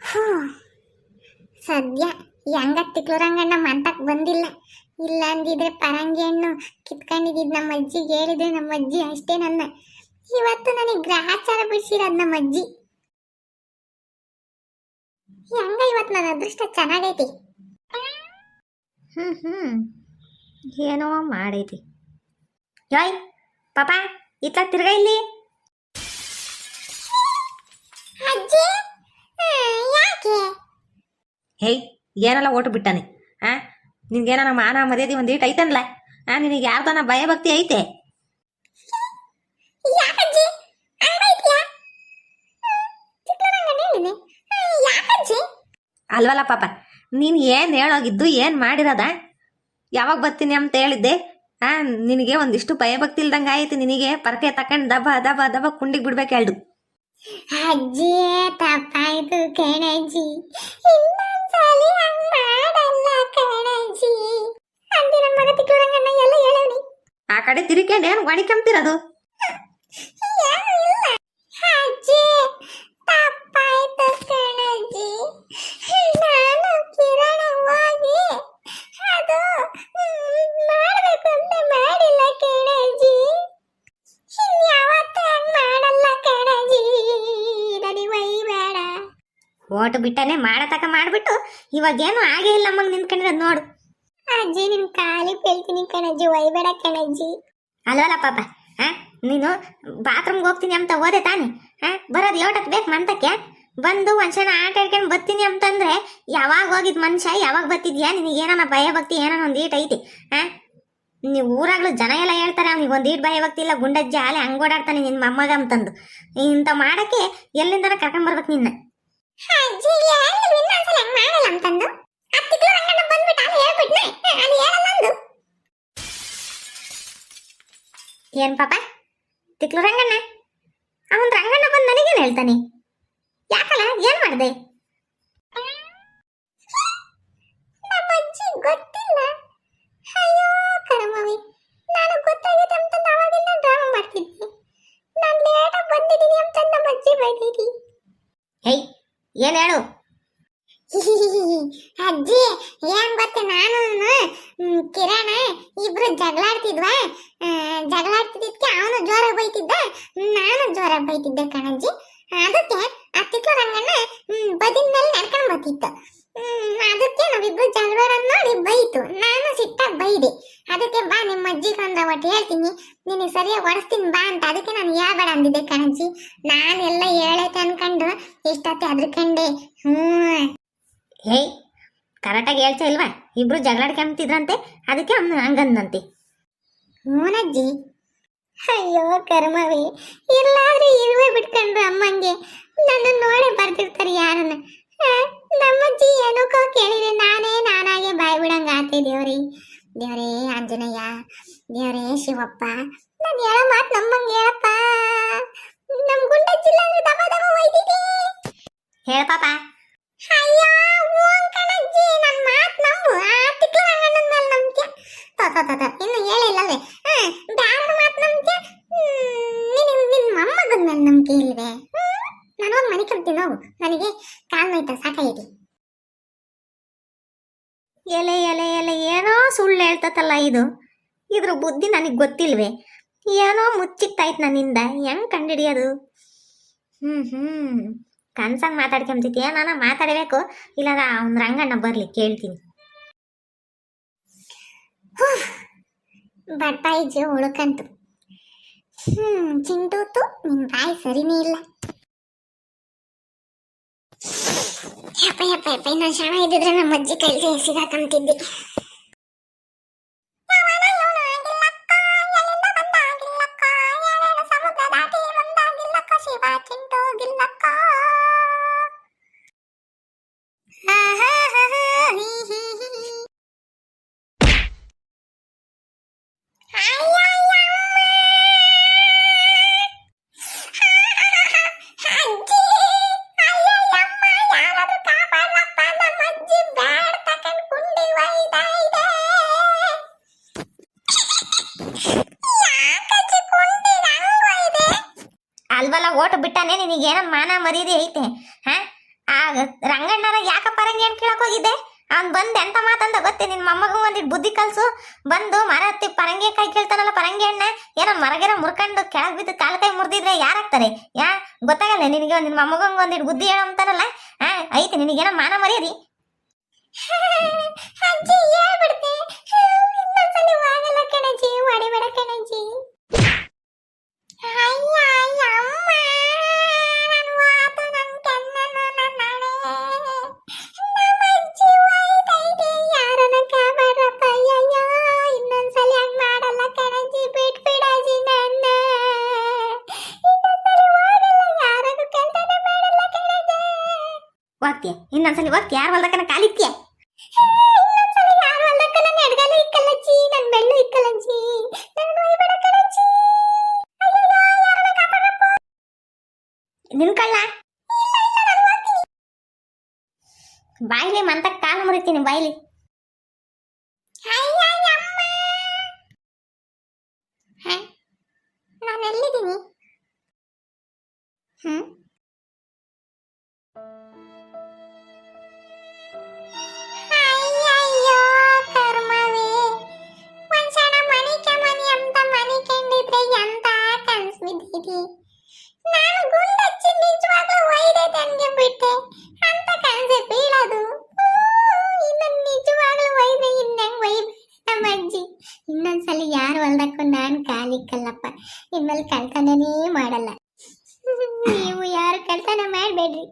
ಹ್ಞೂ ಸದ್ಯ ಹೆಂಗ ಕ್ಲೂರಂಗಣ್ಣ ಮಂತಕ್ ಬಂದಿಲ್ಲ. ಇಲ್ಲ ಅಂದಿದ್ರೆ ಪರಂಗಿ ಹಣ್ಣು ಕಿತ್ಕೊಂಡಿದ್ದು ನಮ್ಮ ಅಜ್ಜಿ ಹೇಳಿದ್ರೆ ನಮ್ಮ ಅಜ್ಜಿ ಅಷ್ಟೇ ನನ್ನ. ಇವತ್ತು ನನಗೆ ಗ್ರಹಾಚಾರ ಬಿಡಿಸಿರೋದು ನಮ್ಮ ಅಜ್ಜಿ. ಹೆಂಗ ಇವತ್ತು ನನ್ನ ಅದೃಷ್ಟ ಚೆನ್ನಾಗೈತಿ? ಹ್ಞೂ ಹ್ಞೂ ಏನೋ ಮಾಡೈತಿ. ಯಾಯ್ ಪಾಪ ಇತ್ತ ತಿರ್ಗ ಇಲ್ಲಿ? ಅಜ್ಜಿ! ಹೇಯ್ ಏನಲ್ಲ ಓಟು ಬಿಟ್ಟಾನೆ? ಆ? ನಿನ್ಗೇನ ಮಾನ ಮರ್ಯಾದೆ ಒಂದು ಈಟ್ ಐತನ್ಲ? ಆ ನಿನಗೆ ಯಾರ್ದನ ಭಯ ಭಕ್ತಿ ಐತೆ ಅಲ್ವಲ್ಲ ಪಾಪ ನೀನು ಏನು ಹೇಳೋಗಿದ್ದು ಏನು ಮಾಡಿರೋದ? ಯಾವಾಗ ಬರ್ತೀನಿ ಅಂತ ಹೇಳಿದ್ದೆ? ಆ ನಿನಗೆ ಒಂದಿಷ್ಟು ಭಯಭಕ್ತಿ ಇಲ್ದಂಗೆ ಆಯ್ತು ನಿನಗೆ ಪರಕೆ ತಕೊಂಡು ದಬ್ಬ ದಬ್ಬ ದಬ್ಬ ಕುಂಡಿಗೆ ಬಿಡ್ಬೇಕು ಹೇಳ್ದು. ಅಜ್ಜಿ ತಪ್ಪಾಯ್ತು ಕಣಜ್ಜಿ. ಇನ್ನೊಂದ್ಸಲಿ ಹಂಗ್ ಮಾಡಲ್ಲ ಕಣಜ್ಜಿ. ಅಂದಿನ ಮಗ ತಿಕ್ಲುರಂಗಣ್ಣ ಎಲ್ಲ ಹೇಳವ್ನಿ. ಆ ಕಡೆ ತಿರ್ಕೊಂಡು ಏನು ಓಟು ಬಿಟ್ಟನೆ ಮಾಡತಕ ಮಾಡ್ಬಿಟ್ಟು ಇವಾಗೇನು ಆಗೇ ಇಲ್ಲ ಅಮ್ಮಂಗೆ ನಿಂತ್ಕೊಂಡಿರೋದು ನೋಡು. ಅಜ್ಜಿ ನಿನ್ ಕಾಲಿ ಕೇಳ್ತೀನಿ ಕಣಜ್ಜಿ ಒಯ್ಬೇಡ ಕಣಜ್ಜಿ. ಅಲ್ವಲ್ಲ ಪಾಪ ಹಾ ನೀನು ಬಾತ್ರೂಮ್ಗೆ ಹೋಗ್ತೀನಿ ಅಂತ ಹೋದೆ ತಾನೆ ಹಾ ಬರೋದು ಲೋಟಕ್ಕೆ ಬೇಕು ಮಂತಕ್ಕೆ ಬಂದು ಒಂದ್ಸಲ ಆಟ ಆಡ್ಕೊಂಡು ಬರ್ತೀನಿ ಅಂತಂದ್ರೆ ಯಾವಾಗ ಹೋಗಿದ್ ಮನುಷ್ಯ ಯಾವಾಗ ಬರ್ತಿದ್ಯಾ? ನಿನಗೆ ಏನಾನ ಭಯ ಭಕ್ತಿ ಏನಾನ ಒಂದು ಈಟ್ ಐತಿ ಹಾ ನೀವು ಊರಾಗ್ಲು ಜನ ಎಲ್ಲ ಹೇಳ್ತಾರೆ ಅವ್ನಿಗೆ ಒಂದು ಈಟ್ ಭಯ ಭಕ್ತಿ ಇಲ್ಲ ಗುಂಡಜ್ಜಿ ಆಲೆ ಹಂಗೆ ಓಡಾಡ್ತಾನೆ ನಿನ್ನ ಮೊಮ್ಮಗ ಅಂತಂದು. ಇಂಥ ಮಾಡಕ್ಕೆ ಎಲ್ಲಿಂದನ ಕರ್ಕೊಂಬರ್ಬೇಕು ನಿನ್ನ? ಏನ್ ಪಾಪ? ತಿಕ್ಲು ರಂಗಣ್ಣ? ಅವನ್ ರಂಗಣ್ಣ ಬಂದು ನನಗೇನು ಹೇಳ್ತಾನೆ? ಯಾಕಲ್ಲ ಏನ್ ಮಾಡ್ದೆ ನಮ್ಮ ಅಜ್ಜಿ ಗೊತ್ತಿಲ್ಲ ಅಯ್ಯೋ ಕರಮವಿ ನಾನು ಗೊತ್ತಾಗಿದೆ ಅಂತ ಅವಾಗಿಂದ ಡ್ರಾಮಾ ಮಾಡ್ತಿದ್ದೆ ನಾನು ಲೇಟಾಗಿ ಬಂದಿದ್ದೀನಿ ಅಂತ ನಮ್ಮ ಅಜ್ಜಿ ಬೈದಿದ್ದಿ ಹೇಯ್ ಏನ್ ಹೇಳು? ಅಜ್ಜಿ ಏನ್ ಗೊತ್ತ ನಾನು ಕಿರಣ ಇಬ್ರು ಜಗಳಾಡ್ತಿದ್ವಾ? ಆ, ಜಗಳಾಡ್ತಿದ್ದಕ್ಕೆ ಅವನು ಜೋರಾಗಿ ಬೈತಿದ್ದ? ನಾನು ಜೋರಾಗಿ ಬೈತಿದ್ದೆ ಕಣಜ್ಜಿ. ಅದಕ್ಕೆ ಅತ್ತಿಕ್ಕು ರಂಗಣ್ಣ ಮ್, ಬದಿನ ಮೇಲೆ ನಡ್ಕೊಂಡು ಬರ್ತಿತ್ತು. ಹ್ಮ್, ಅದಕ್ಕೆ ನಾವಿಬ್ರು ಜಗಳಾಡೋದ್ ನೋಡಿ ಬೈತು. ನಾನು ಸಿಟ್ಟಾಗಿ ಬೈದೆ. ಅದಕ್ಕೆ ಅಜ್ಜಿಗೆ ಒಂದು ಒಟ್ಟು ಹೇಳ್ತೀನಿ. ನಿನಗೆ ಸರಿಯಾಗಿ ಹೊಡಿಸ್ತೀನಿ ಬಾ ಅಂತ. ಅದಕ್ಕೆ ನಾನು ಹೇಳ್ಬೇಡ ಅಂದಿದ್ದೆ ಕಣಜ್ಜಿ. ನಾನೆಲ್ಲ ಹೇಳೈತೆ ಅನ್ಕೊಂಡು ಅದ್ರ ಕಂಡೆ ಹ್ಞೂ. ಹೇಯ್ ಕರೆಕ್ಟಾಗಿ ಹೇಳ್ತಾ ಇಲ್ವಾ? ಇಬ್ರು ಜಗಳಾಡ್ಕೊಂತಿದ್ರಂತೆ ಅದಕ್ಕೆ ಅವ್ನು ಹಂಗಂದಂತೆ. ಹ್ಞೂನಜ್ಜಿ ಅಯ್ಯೋ ಕರ್ಮವೇ. ಎಲ್ಲಾದ್ರೂ ಇರುವೆ ಬಿಟ್ಕೊಂಡ್ರು ಅಮ್ಮಂಗೆ. ನನ್ನ ನೋಡಿ ಬರ್ತಿರ್ತಾರೆ ಯಾರನ್ನ. ನಮ್ಮಜ್ಜಿ ಏನಕ್ಕೋ ಕೇಳಿದ್ರೆ ನಾನೇ ನಾನಾಗೆ ಬಾಯ್ ಬಿಡಂಗ ಆತೆ ದೇವ್ರಿ ದೇವ್ರೇ ಆಂಜನೇಯ ದೇವರೇ ಶಿವಪ್ಪ ನಾನು ಹೇಳೋ ಮಾತು ನಮ್ಮಂಗೆ ಹೇಳಪ್ಪ. ನಮ್ಮ ಗುಂಡಜ್ಜಿಲ್ಲ ಅಂದ್ರೆ ದಬ ದಬ ಒಯ್ದಿದೆ. ಹೇಳ ಪಾಪ. ಅಯ್ಯೋ ಓಂ ಕಣಜ್ಜಿ ನನ್ನ ಮಾತು ನಂಬು. ಆ ತಿಕ್ಲ ಮೇಲೆ ನಂಬಿಕೆ ತೋ ತೋ ತೋ ತ ಇನ್ನು ಹೇಳಿಲ್ಲವೇ? ಹಾ ಬ್ಯಾರ ಮಾತು ನಂಬಿಕೆ ನಿನ್ನ ನಿನ್ನ ಮೊಮ್ಮಗನ ಮೇಲೆ ನಂಬಿಕೆ ಇಲ್ವೇ? ನಾನು ಹೋಗಿ ಮನೆ ಕಲ್ತೀನಿ ಹೋಗು ನನಗೆ ಕಾಲು ನೋಯ್ತಾ ಸಾಕಾಗಿದೆ. ಎಲೆ ಎಲೆ ಎಲೆ, ಏನೋ ಸುಳ್ಳು ಹೇಳ್ತತಲ್ಲ ಇದು. ಇದ್ರ ಬುದ್ಧಿ ನನಗೆ ಗೊತ್ತಿಲ್ವೇ? ಏನೋ ಮುಚ್ಚಿಕ್ತಾಯ್ತು ನನ್ನಿಂದ. ಹೆಂಗ್ ಕಂಡಿಡಿಯೋದು? ಹ್ಮ್ ಹ್ಮ್. ಕನ್ಸಂಗ್ ಮಾತಾಡ್ಕೊಂತಿದ್ದೆ ಏನಾನ ಮಾತಾಡಬೇಕು. ಇಲ್ಲ ಅವ್ನ ರಂಗಣ್ಣ ಬರ್ಲಿ, ಕೇಳ್ತೀನಿ. ಬಟ್ಟಾಯಿ ಜೀವ ಉಳ್ಕಂತು ಹ್ಮ್, ಚಿಂಟೂತು, ನಿನ್ ಬಾಯಿ ಸರಿನೇ ಇಲ್ಲ. ಯಪ್ಪ ಯಪ್ಪ ಯಪ್ಪ ಇನ್ನೊಂದು ಶ್ರಮ ಇದ್ದಿದ್ರೆ ನಮ್ಮ ಅಜ್ಜಿ ಕೈಲಿ ಸಿಗಾಕಂತಿದ್ದೆ ಓಟು ಬಿಟ್ಟಾನೆ ನಿನಗೇನೋ ಮಾನ ಮರ್ಯಾದೆ ಐತೆ, ಹಾ? ಆ ರಂಗಣ್ಣನ ಯಾಕ ಪರಂಗಿ ಅಂತ ಕೇಳಕ್ ಹೋಗಿದ್ದೆ? ಅವ್ನು ಬಂದ್ ಎಂತ ಮಾತಂದ ಗೊತ್ತೆ ನಿನ್ನ ಮೊಮ್ಮಗ ಒಂದಿಟ್ಟು ಬುದ್ಧಿ ಕಲಸು. ಬಂದು ಮರ ಹತ್ತಿ ಪರಂಗಿ ಕಾಯಿ ಕೇಳ್ತಾನಲ್ಲ ಪರಂಗಿ ಅಣ್ಣ ಏನೋ ಮರಗಿರ ಮುರ್ಕೊಂಡು ಕೆಳಗೆ ಬಿದ್ದು ಕಾಲು ಕೈ ಮುರಿದಿದ್ರೆ ಯಾರಾಗ್ತಾರೆ, ಯಾ? ಗೊತ್ತಾಗಲ್ಲ ನಿನಗೆ ನಿನ್ನ ಮೊಮ್ಮಗಂಗೆ ಒಂದಿಟ್ಟು ಬುದ್ಧಿ ಹೇಳೋ ಅಂತಾನಲ್ಲ, ಹಾ? ಐತೆ, ನಿನಗೇನೋ ಮಾನ ಮರ್ಯಾದಿ. ಇನ್ನೊಂದ್ಸಲಿ ಹೋಗಲ್ಲ ಕಣಜ್ಜಿ, ಹೊಡಿಬೇಡ ಅಯ್ಯ ಅಯ್ಯ ಒಯ್ಬೇಡ ಇನ್ನೊಂದ್ಸಲಿ ಅಯ್ಯಯ್ಯೋ ಯಾರು ನಿನ್ ಕಳ್ಳ? ಬಾಯ್ಲಿ ಮಂತ ಕಾಲು ಮುರಿತೀನಿ ಬಾಯ್ಲಿ. ಹೊಲ್ದಕ್ಕೂ ನಾನು ಕಾಲಿಕ್ಕಲ್ಲಪ್ಪ ಇನ್ಮೇಲೆ ಕಳ್ತನೇ ಮಾಡಲ್ಲ. ನೀವು ಯಾರು ಕಳ್ತನ ಮಾಡಬೇಡ್ರಿ.